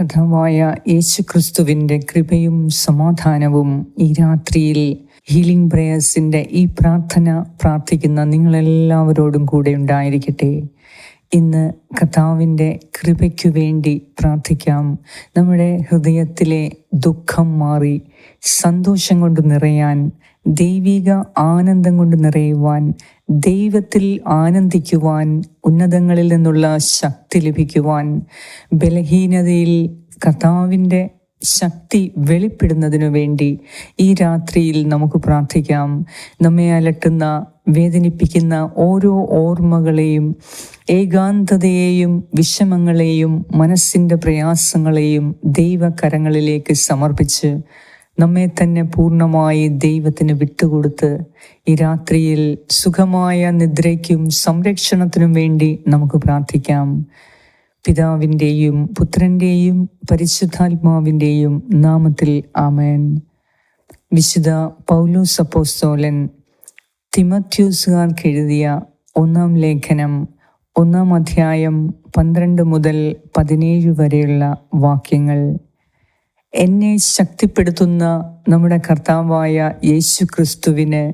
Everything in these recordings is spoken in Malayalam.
കഥാവായ യേശു ക്രിസ്തുവിന്റെ കൃപയും സമാധാനവും ഈ രാത്രിയിൽ ഹീലിംഗ് പ്രേയേഴ്സിന്റെ ഈ പ്രാർത്ഥന പ്രാർത്ഥിക്കുന്ന നിങ്ങളെല്ലാവരോടും കൂടെ ഉണ്ടായിരിക്കട്ടെ. ഇന്ന് കഥാവിന്റെ കൃപയ്ക്കു വേണ്ടി പ്രാർത്ഥിക്കാം. നമ്മുടെ ഹൃദയത്തിലെ ദുഃഖം മാറി സന്തോഷം കൊണ്ട് നിറയാൻ ദൈവിക ആനന്ദം കൊണ്ട് നിറയുവാൻ ദൈവത്തിൽ ആനന്ദിക്കുവാൻ ഉന്നതങ്ങളിൽ നിന്നുള്ള ശക്തി ലഭിക്കുവാൻ ബലഹീനതയിൽ കർത്താവിന്റെ ശക്തി വെളിപ്പെടുന്നതിനു വേണ്ടി ഈ രാത്രിയിൽ നമുക്ക് പ്രാർത്ഥിക്കാം. നമ്മെ അലട്ടുന്ന വേദനിപ്പിക്കുന്ന ഓരോ ഓർമ്മകളെയും ഏകാന്തതയെയും വിഷമങ്ങളെയും മനസ്സിന്റെ പ്രയാസങ്ങളെയും ദൈവകരങ്ങളിലേക്ക് സമർപ്പിച്ച് നമ്മെ തന്നെ പൂർണമായി ദൈവത്തിന് വിട്ടുകൊടുത്ത് ഈ രാത്രിയിൽ സുഖമായ നിദ്രയ്ക്കും സംരക്ഷണത്തിനും വേണ്ടി നമുക്ക് പ്രാർത്ഥിക്കാം. പിതാവിന്റെയും പുത്രന്റെയും പരിശുദ്ധാത്മാവിന്റെയും നാമത്തിൽ ആമേൻ. വിശുദ്ധ പൗലോസ് അപ്പോസ്തോലൻ തിമത്യൂസുകാർക്ക് എഴുതിയ ഒന്നാം ലേഖനം ഒന്നാം അധ്യായം പന്ത്രണ്ട് മുതൽ പതിനേഴ് വരെയുള്ള വാക്യങ്ങൾ. എന്നെ ശക്തിപ്പെടുത്തുന്ന നമ്മുടെ കർത്താവായ യേശു ക്രിസ്തുവിന്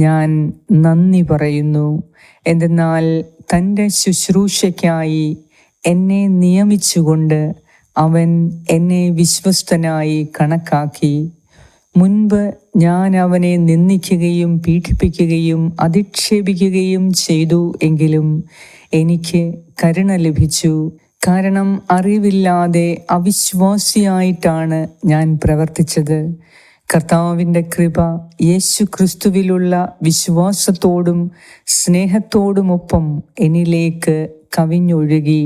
ഞാൻ നന്ദി പറയുന്നു. എന്തെന്നാൽ തന്റെ ശുശ്രൂഷയ്ക്കായി എന്നെ നിയമിച്ചുകൊണ്ട് അവൻ എന്നെ വിശ്വസ്തനായി കണക്കാക്കി. മുൻപ് ഞാൻ അവനെ നിന്ദിക്കുകയും പീഡിപ്പിക്കുകയും അധിക്ഷേപിക്കുകയും ചെയ്തു എങ്കിലും എനിക്ക് കരുണ ലഭിച്ചു. കാരണം അറിവില്ലാതെ അവിശ്വാസിയായിട്ടാണ് ഞാൻ പ്രവർത്തിച്ചത്. കർത്താവിന്റെ കൃപ യേശു ക്രിസ്തുവിലുള്ള വിശ്വാസത്തോടും സ്നേഹത്തോടുമൊപ്പം എന്നിലേക്ക് കവിഞ്ഞൊഴുകി.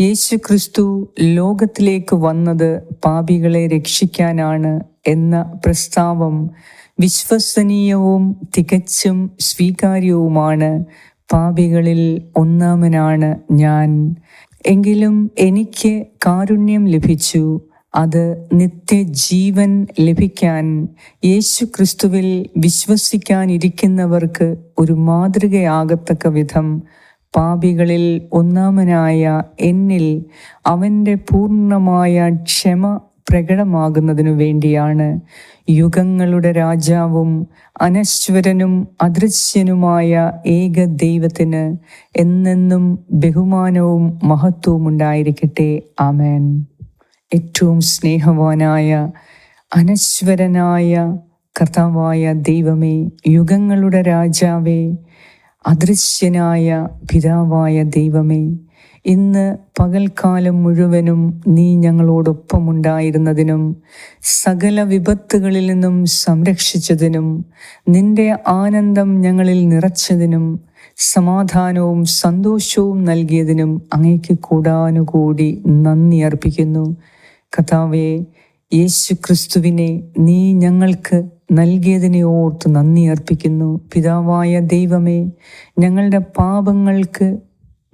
യേശു ക്രിസ്തു ലോകത്തിലേക്ക് വന്നത് പാപികളെ രക്ഷിക്കാനാണ് എന്ന പ്രസ്താവം വിശ്വസനീയവും തികച്ചും സ്വീകാര്യവുമാണ്. പാപികളിൽ ഒന്നാമനാണ് ഞാൻ. എങ്കിലും എനിക്ക് കാരുണ്യം ലഭിച്ചു. അത് നിത്യജീവൻ ലഭിക്കാൻ യേശു ക്രിസ്തുവിൽ വിശ്വസിക്കാനിരിക്കുന്നവർക്ക് ഒരു മാതൃകയാകത്തക്ക വിധം പാപികളിൽ ഒന്നാമനായ എന്നിൽ അവന്റെ പൂർണമായ ക്ഷമ പ്രകടമാകുന്നതിനു വേണ്ടിയാണ് യുഗങ്ങളുടെ രാജാവും അനശ്വരനും അദൃശ്യനുമായ ഏക ദൈവത്തിന് എന്നെന്നും ബഹുമാനവും മഹത്വവും ഉണ്ടായിരിക്കട്ടെ. ആമേൻ. ഏറ്റവും സ്നേഹവാനായ അനശ്വരനായ കർത്താവായ ദൈവമേ യുഗങ്ങളുടെ രാജാവേ അദൃശ്യനായ പിതാവായ ദൈവമേ ഇന്ന് പകൽക്കാലം മുഴുവനും നീ ഞങ്ങളോടൊപ്പമുണ്ടായിരുന്നതിനും സകല വിപത്തുകളിൽ നിന്നും സംരക്ഷിച്ചതിനും നിന്റെ ആനന്ദം ഞങ്ങളിൽ നിറച്ചതിനും സമാധാനവും സന്തോഷവും നൽകിയതിനും അങ്ങേക്ക് കൂടാനുകൂടി നന്ദി അർപ്പിക്കുന്നു. കഥാവെ യേശു ക്രിസ്തുവിനെ നീ ഞങ്ങൾക്ക് നൽകിയതിനെ ഓർത്ത് നന്ദി അർപ്പിക്കുന്നു. പിതാവായ ദൈവമേ ഞങ്ങളുടെ പാപങ്ങൾക്ക്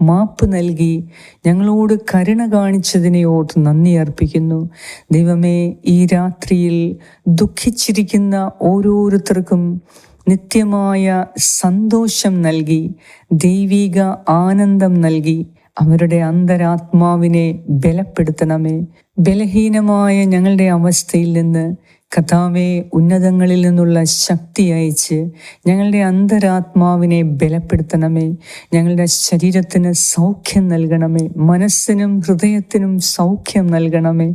മാപ്പ് നൽകി ഞങ്ങളോട് കരുണ കാണിച്ചതിനെ ഓർത്ത് നന്ദി അർപ്പിക്കുന്നു. ദൈവമേ ഈ രാത്രിയിൽ ദുഃഖിച്ചിരിക്കുന്ന ഓരോരുത്തർക്കും നിത്യമായ സന്തോഷം നൽകി ദൈവിക ആനന്ദം നൽകി അവരുടെ അന്തരാത്മാവിനെ ബലപ്പെടുത്തണമേ. ബലഹീനമായ ഞങ്ങളുടെ അവസ്ഥയിൽ നിന്ന് കഥാവെ ഉന്നതങ്ങളിൽ നിന്നുള്ള ശക്തി അയച്ച് ഞങ്ങളുടെ അന്തരാത്മാവിനെ ബലപ്പെടുത്തണമേ. ഞങ്ങളുടെ ശരീരത്തിന് സൗഖ്യം നൽകണമേ. മനസ്സിനും ഹൃദയത്തിനും സൗഖ്യം നൽകണമേ.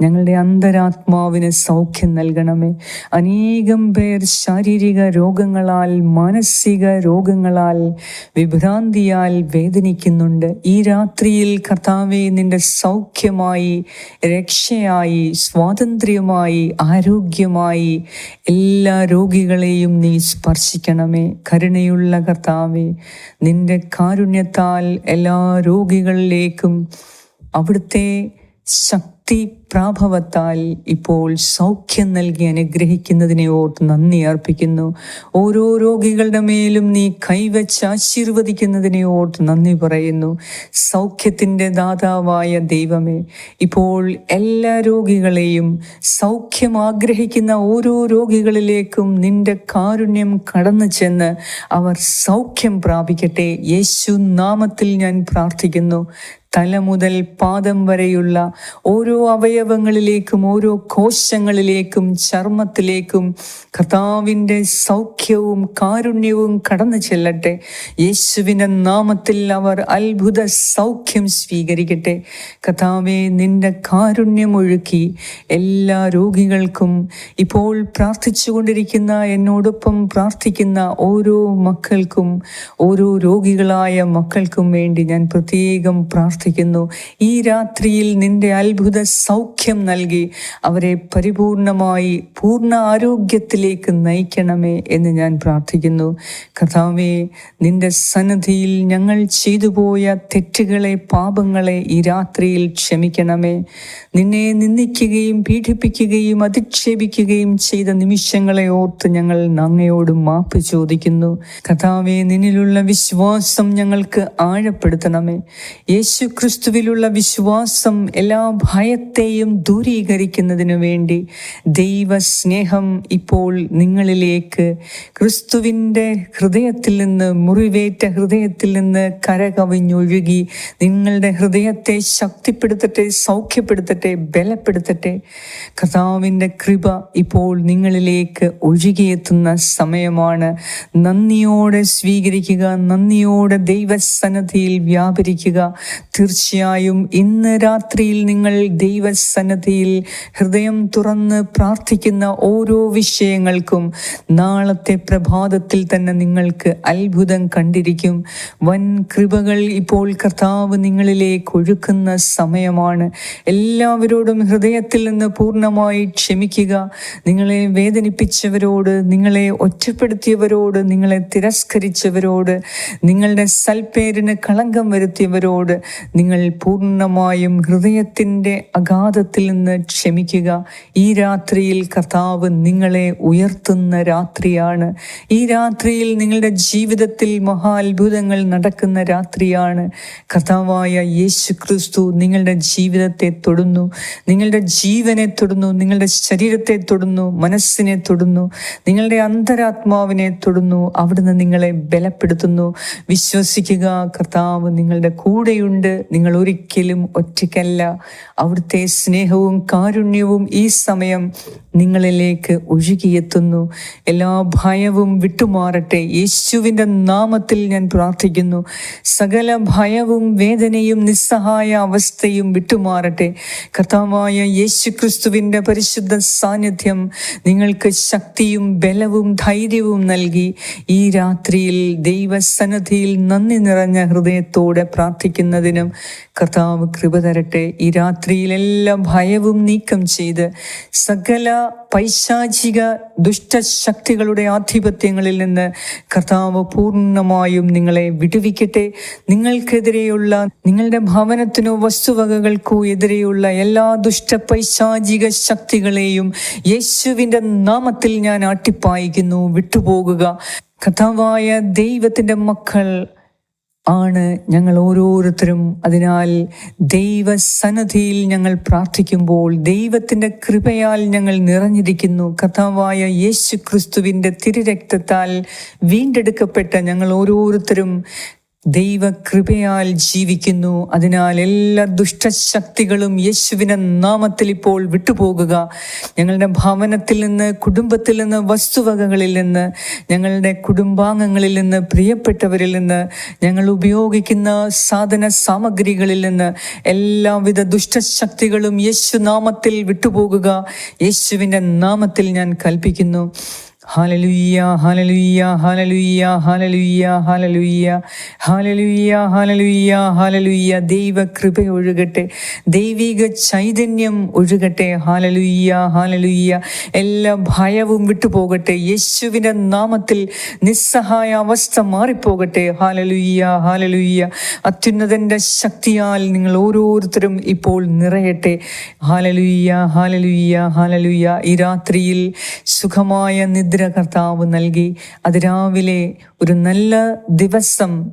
ഞങ്ങളുടെ അന്തരാത്മാവിന് സൗഖ്യം നൽകണമേ. അനേകം പേർ ശാരീരിക രോഗങ്ങളാൽ മാനസിക രോഗങ്ങളാൽ വിഭ്രാന്തിയാൽ വേദനിക്കുന്നുണ്ട്. ഈ രാത്രിയിൽ കർത്താവെ നിന്റെ സൗഖ്യമായി രക്ഷയായി സ്വാതന്ത്ര്യമായി ആരോഗ്യമായി എല്ലാ രോഗികളെയും നീ സ്പർശിക്കണമേ. കരുണയുള്ള കർത്താവെ നിന്റെ കാരുണ്യത്താൽ എല്ലാ രോഗികളിലേക്കും അവിടുത്തെ ശക്തി പ്രാഭവത്താൽ ഇപ്പോൾ സൗഖ്യം നൽകി അനുഗ്രഹിക്കുന്നതിനെ ഓർത്ത് നന്ദി അർപ്പിക്കുന്നു. ഓരോ രോഗികളുടെ മേലും നീ കൈവച്ച് ആശീർവദിക്കുന്നതിനെ ഓർത്ത് നന്ദി പറയുന്നു. സൗഖ്യത്തിന്റെ ദാതാവായ ദൈവമേ ഇപ്പോൾ എല്ലാ രോഗികളെയും സൗഖ്യം ആഗ്രഹിക്കുന്ന ഓരോ രോഗികളിലേക്കും നിന്റെ കാരുണ്യം കടന്നു ചെന്ന് അവർ സൗഖ്യം പ്രാപിക്കട്ടെ. യേശു നാമത്തിൽ ഞാൻ പ്രാർത്ഥിക്കുന്നു. തല മുതൽ പാദം വരെയുള്ള ഓരോ അവയവങ്ങളിലേക്കും ഓരോ കോശങ്ങളിലേക്കും ചർമ്മത്തിലേക്കും കർത്താവിന്റെ സൗഖ്യവും കാരുണ്യവും കടന്നു ചെല്ലട്ടെ. യേശുവിന്റെ നാമത്തിൽ അവർ അത്ഭുത സൗഖ്യം സ്വീകരിക്കട്ടെ. കർത്താവെ നിന്റെ കാരുണ്യം ഒഴുക്കി എല്ലാ രോഗികൾക്കും ഇപ്പോൾ പ്രാർത്ഥിച്ചുകൊണ്ടിരിക്കുന്ന എന്നോടൊപ്പം പ്രാർത്ഥിക്കുന്ന ഓരോ മക്കൾക്കും ഓരോ രോഗികളായ മക്കൾക്കും വേണ്ടി ഞാൻ പ്രത്യേകം പ്രാർത്ഥിക്കുന്നു. ഈ രാത്രിയിൽ നിന്റെ അത്ഭുത സൗഖ്യം നൽകി അവരെ പരിപൂർണമായി പൂർണ ആരോഗ്യത്തിലേക്ക് നയിക്കണമേ എന്ന് ഞാൻ പ്രാർത്ഥിക്കുന്നു. കഥാവേ നിന്റെ സന്നദ്ധിയിൽ ഞങ്ങൾ ചെയ്തു പോയ തെറ്റുകളെ പാപങ്ങളെ ഈ രാത്രിയിൽ ക്ഷമിക്കണമേ. നിന്നെ നിന്ദിക്കുകയും പീഡിപ്പിക്കുകയും അധിക്ഷേപിക്കുകയും ചെയ്ത നിമിഷങ്ങളെ ഓർത്ത് ഞങ്ങൾ നങ്ങയോട് മാപ്പ് ചോദിക്കുന്നു. കഥാവെ നിന്നിലുള്ള വിശ്വാസം ഞങ്ങൾക്ക് ആഴപ്പെടുത്തണമേ. യേശു ക്രിസ്തുവിലുള്ള വിശ്വാസം എല്ലാ ഭയത്തെയും ദൂരീകരിക്കുന്നതിനു വേണ്ടി ദൈവസ്നേഹം ഇപ്പോൾ നിങ്ങളിലേക്ക് ക്രിസ്തുവിന്റെ ഹൃദയത്തിൽ നിന്ന് മുറിവേറ്റ ഹൃദയത്തിൽ നിന്ന് കരകവിഞ്ഞൊഴുകി നിങ്ങളുടെ ഹൃദയത്തെ ശക്തിപ്പെടുത്തട്ടെ സൗഖ്യപ്പെടുത്തട്ടെ ബലപ്പെടുത്തട്ടെ. കർത്താവിന്റെ കൃപ ഇപ്പോൾ നിങ്ങളിലേക്ക് ഒഴുകിയെത്തുന്ന സമയമാണ്. നന്ദിയോടെ സ്വീകരിക്കുക നന്ദിയോടെ ദൈവസന്നദ്ധിയിൽ വ്യാപരിക്കുക. തീർച്ചയായും ഇന്ന് രാത്രിയിൽ നിങ്ങൾ ദൈവസന്നദ്ധിയിൽ ഹൃദയം തുറന്ന് പ്രാർത്ഥിക്കുന്ന ഓരോ വിഷയങ്ങൾക്കും നാളത്തെ പ്രഭാതത്തിൽ തന്നെ നിങ്ങൾക്ക് അത്ഭുതം കണ്ടിരിക്കും. വൻ കൃപകൾ ഇപ്പോൾ കർത്താവ് നിങ്ങളിലേക്ക് ഒഴുക്കുന്ന സമയമാണ്. എല്ലാവരോടും ഹൃദയത്തിൽ നിന്ന് പൂർണമായി ക്ഷമിക്കുക. നിങ്ങളെ വേദനിപ്പിച്ചവരോട് നിങ്ങളെ ഒറ്റപ്പെടുത്തിയവരോട് നിങ്ങളെ തിരസ്കരിച്ചവരോട് നിങ്ങളുടെ സൽപ്പേരിന് കളങ്കം വരുത്തിയവരോട് നിങ്ങൾ പൂർണമായും ഹൃദയത്തിന്റെ അഗാധത്തിൽ നിന്ന് ക്ഷമിക്കുക. ഈ രാത്രിയിൽ കർത്താവ് നിങ്ങളെ ഉയർത്തുന്ന രാത്രിയാണ്. ഈ രാത്രിയിൽ നിങ്ങളുടെ ജീവിതത്തിൽ മഹാത്ഭുതങ്ങൾ നടക്കുന്ന രാത്രിയാണ്. കർത്താവായ യേശു ക്രിസ്തു നിങ്ങളുടെ ജീവിതത്തെ തൊടുന്നു. നിങ്ങളുടെ ജീവനെ തൊടുന്നു. നിങ്ങളുടെ ശരീരത്തെ തൊടുന്നു. മനസ്സിനെ തൊടുന്നു. നിങ്ങളുടെ അന്തരാത്മാവിനെ തൊടുന്നു. അവിടുന്ന് നിങ്ങളെ ബലപ്പെടുത്തുന്നു. വിശ്വസിക്കുക കർത്താവ് നിങ്ങളുടെ കൂടെയുണ്ട്. നിങ്ങൾ ഒരിക്കലും ഒറ്റയ്ക്കല്ല. അവിടുത്തെ സ്നേഹവും കാരുണ്യവും ഈ സമയം നിങ്ങളിലേക്ക് ഒഴുകിയെത്തുന്നു. എല്ലാ ഭയവും വിട്ടുമാറട്ടെ. യേശുവിന്റെ നാമത്തിൽ ഞാൻ പ്രാർത്ഥിക്കുന്നു. സകല ഭയവും വേദനയും നിസ്സഹായ അവസ്ഥയും വിട്ടുമാറട്ടെ. കർത്താവായ യേശു ക്രിസ്തുവിന്റെ പരിശുദ്ധ സാന്നിധ്യം നിങ്ങൾക്ക് ശക്തിയും ബലവും ധൈര്യവും നൽകി. ഈ രാത്രിയിൽ ദൈവസന്നദ്ധിയിൽ നന്ദി നിറഞ്ഞ ഹൃദയത്തോടെ പ്രാർത്ഥിക്കുന്നതിനും കർത്താവ് കൃപ തരട്ടെ. ഈ രാത്രിയിൽ എല്ലാ ഭയവും നീക്കം ചെയ്ത് സകല പൈശാചിക ദുഷ്ടശക്തികളുടെ ആധിപത്യങ്ങളിൽ നിന്ന് കർത്താവ് പൂർണമായും നിങ്ങളെ വിടുവിക്കട്ടെ. നിങ്ങൾക്കെതിരെയുള്ള നിങ്ങളുടെ ഭവനത്തിനോ വസ്തുവകകൾക്കോ എതിരെയുള്ള എല്ലാ ദുഷ്ട പൈശാചിക ശക്തികളെയും യേശുവിന്റെ നാമത്തിൽ ഞാൻ ആട്ടിപ്പായിക്കുന്നു. വിട്ടുപോകുക. കഥാവായ ദൈവത്തിന്റെ മക്കൾ ആണ് ഞങ്ങൾ ഓരോരുത്തരും. അതിനാൽ ദൈവസന്നദ്ധിയിൽ ഞങ്ങൾ പ്രാർത്ഥിക്കുമ്പോൾ ദൈവത്തിന്റെ കൃപയാൽ ഞങ്ങൾ നിറഞ്ഞിരിക്കുന്നു. കഥാവായ യേശു ക്രിസ്തുവിന്റെ തിരുരക്തത്താൽ വീണ്ടെടുക്കപ്പെട്ട ഞങ്ങൾ ഓരോരുത്തരും ദൈവകൃപയാൽ ജീവിക്കുന്നു. അതിനാൽ എല്ലാ ദുഷ്ടശക്തികളും യേശുവിനെ നാമത്തിൽ ഇപ്പോൾ വിട്ടുപോകുക. ഞങ്ങളുടെ ഭവനത്തിൽ നിന്ന് കുടുംബത്തിൽ നിന്ന് വസ്തുവകകളിൽ നിന്ന് ഞങ്ങളുടെ കുടുംബാംഗങ്ങളിൽ നിന്ന് പ്രിയപ്പെട്ടവരിൽ നിന്ന് ഞങ്ങൾ ഉപയോഗിക്കുന്ന സാധന സാമഗ്രികളിൽ നിന്ന് എല്ലാവിധ ദുഷ്ടശക്തികളും യേശു നാമത്തിൽ വിട്ടുപോകുക. യേശുവിന്റെ നാമത്തിൽ ഞാൻ കൽപ്പിക്കുന്നു. ഹലലുയ്യ ഹലലുയ്യ ഹലലുയ്യ ഹലലുയ്യ ഹലലുയ്യ ഹലലുയ്യ ഹലലുയ്യ ഹലലുയ്യ ദൈവ കൃപ ഒഴുകട്ടെ. ദൈവിക ചൈതന്യം ഒഴുകട്ടെ. ഹലലുയ്യ ഹലലുയ്യ എല്ലാ ഭയവും വിട്ടുപോകട്ടെ. യേശുവിന്റെ നാമത്തിൽ നിസ്സഹായ അവസ്ഥ മാറിപ്പോകട്ടെ. ഹാലലുയ്യ ഹാലലുയ്യ അത്യുന്നതന്റെ ശക്തിയാൽ നിങ്ങൾ ഓരോരുത്തരും ഇപ്പോൾ നിറയട്ടെ. ഹാലലുയ്യ ഹാലലുയ്യ ഹാലലുയ്യ ഈ രാത്രിയിൽ സുഖമായ നിദ്ര കർത്താവ് നൽകി അതിരാവിലെ ഒരു നല്ല ദിവസം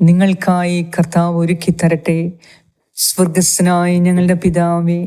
നിങ്ങൾക്കായി കർത്താവ് ഒരുക്കി തരട്ടെ സ്വർഗസ്നായി ഞങ്ങളുടെ പിതാവേ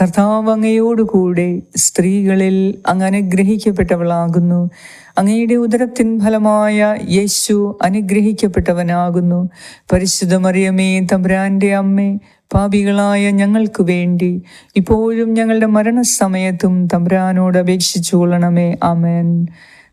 കർത്താവ് അങ്ങയോടുകൂടെ സ്ത്രീകളിൽ അങ്ങ് അനുഗ്രഹിക്കപ്പെട്ടവളാകുന്നു അങ്ങയുടെ ഉദരത്തിൻ ഫലമായ യേശു അനുഗ്രഹിക്കപ്പെട്ടവനാകുന്നു. പരിശുദ്ധ മറിയമേ അമ്മേ പാപികളായ ഞങ്ങൾക്ക് വേണ്ടി ഇപ്പോഴും ഞങ്ങളുടെ മരണസമയത്തും തമ്പുരാനോട് അപേക്ഷിച്ചു കൊള്ളണമേ ആമേൻ.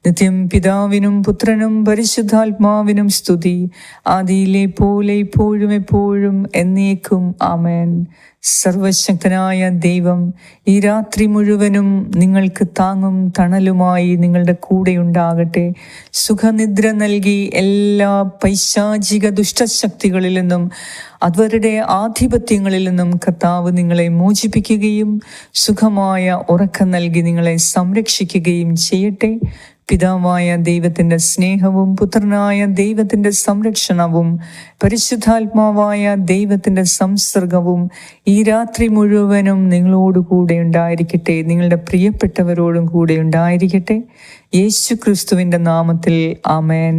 നിത്യം പിതാവിനും പുത്രനും പരിശുദ്ധാത്മാവിനും സ്തുതി. ആദിയിലെ പോലെ ഇപ്പോഴും എപ്പോഴും എന്നേക്കും ആമേൻ. സർവശക്തനായ ദൈവം ഈ രാത്രി മുഴുവനും നിങ്ങൾക്ക് താങ്ങും തണലുമായി നിങ്ങളുടെ കൂടെ ഉണ്ടാകട്ടെ. സുഖനിദ്ര നൽകി എല്ലാ പൈശാചിക ദുഷ്ടശക്തികളിൽ നിന്നും അവരുടെ ആധിപത്യങ്ങളിൽ നിന്നും കർത്താവ് നിങ്ങളെ മോചിപ്പിക്കുകയും സുഖമായ ഉറക്കം നൽകി നിങ്ങളെ സംരക്ഷിക്കുകയും ചെയ്യട്ടെ. പിതാവായ ദൈവത്തിന്റെ സ്നേഹവും പുത്രനായ ദൈവത്തിന്റെ സംരക്ഷണവും പരിശുദ്ധാത്മാവായ ദൈവത്തിന്റെ സംസർഗവും ഈ രാത്രി മുഴുവനും നിങ്ങളോടുകൂടെ ഉണ്ടായിരിക്കട്ടെ. നിങ്ങളുടെ പ്രിയപ്പെട്ടവരോടും കൂടെ ഉണ്ടായിരിക്കട്ടെ. യേശു ക്രിസ്തുവിന്റെ നാമത്തിൽ അമേൻ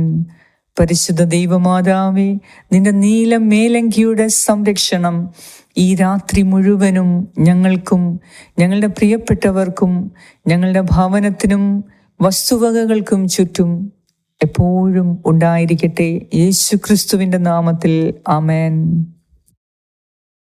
പരിശുദ്ധ ദൈവമാതാവേ നിന്റെ നീല മേലങ്കിയുടെ സംരക്ഷണം ഈ രാത്രി മുഴുവനും ഞങ്ങൾക്കും ഞങ്ങളുടെ പ്രിയപ്പെട്ടവർക്കും ഞങ്ങളുടെ ഭവനത്തിനും വസ്തുവകകൾക്കും ചുറ്റും എപ്പോഴും ഉണ്ടായിരിക്കട്ടെ. യേശുക്രിസ്തുവിന്റെ നാമത്തിൽ. ആമേൻ.